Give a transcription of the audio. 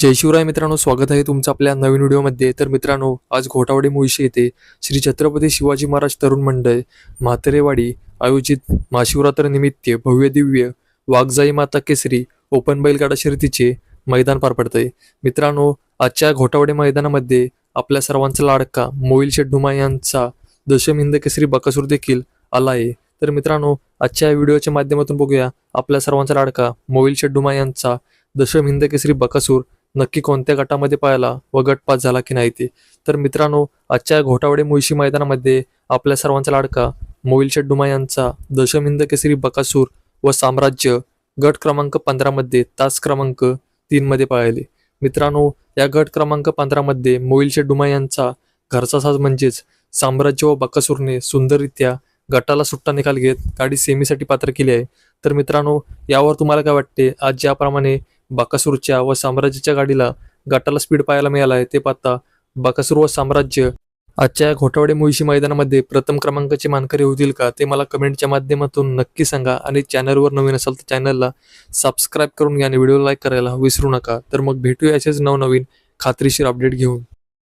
जय शिवराय मित्रांनो स्वागत आहे तुमचं आपल्या नवीन व्हिडिओमध्ये. तर मित्रांनो आज घोटावडे मुळशी येथे श्री छत्रपती शिवाजी महाराज तरुण मंडळ म्हातरेवाडी आयोजित महाशिवरात्र निमित्त भव्य दिव्य वाघजाई माता केसरी ओपन बैलगाडा शर्यतीचे मैदान पार पडतंय. मित्रांनो आजच्या घोटावडे मैदानामध्ये आपल्या सर्वांचा लाडका मोईल शेड्डुमा यांचा दशम हिंद केसरी बकासूर देखील आला आहे. तर मित्रांनो आजच्या व्हिडिओच्या माध्यमातून बघूया आपल्या सर्वांचा लाडका मोईल शेड्डुमा यांचा दशम हिंद केसरी बकासूर नक्की कोणत्या गटामध्ये पाहिला व गट पास झाला की नाही ते. तर मित्रांनो आजच्या घोटावडे मुळशी मैदानामध्ये आपल्या सर्वांचा लाडका मोईल शेड्डुमा यांचा दशमिंद केसरी बकासूर व साम्राज्य गट क्रमांक पंधरामध्ये तास क्रमांक तीनमध्ये पाहिले मित्रांनो या गट क्रमांक पंधरामध्ये मोईल शेड्डुमा यांचा घरचा साज म्हणजेच साम्राज्य व बकासूरने सुंदररित्या गटाला सुट्टा निकाल घेत गाडी सेमीसाठी पात्र केली आहे. तर मित्रांनो यावर तुम्हाला काय वाटते? आज ज्याप्रमाणे बाकासूरच्या व साम्राज्याच्या गाडीला गटाला स्पीड पाहायला मिळाला आहे. ते पाहता बाकासूर व साम्राज्य आजच्या घोटावडे मुळशी मैदानामध्ये प्रथम क्रमांकाचे मानकरी होतील का ते मला कमेंटच्या माध्यमातून नक्की सांगा आणि चॅनलवर नवीन असाल तर चॅनलला सबस्क्राईब करून घ्या आणि व्हिडिओ लाईक करायला विसरू नका. तर मग भेटूया असेच नवनवीन खात्रीशीर अपडेट घेऊन.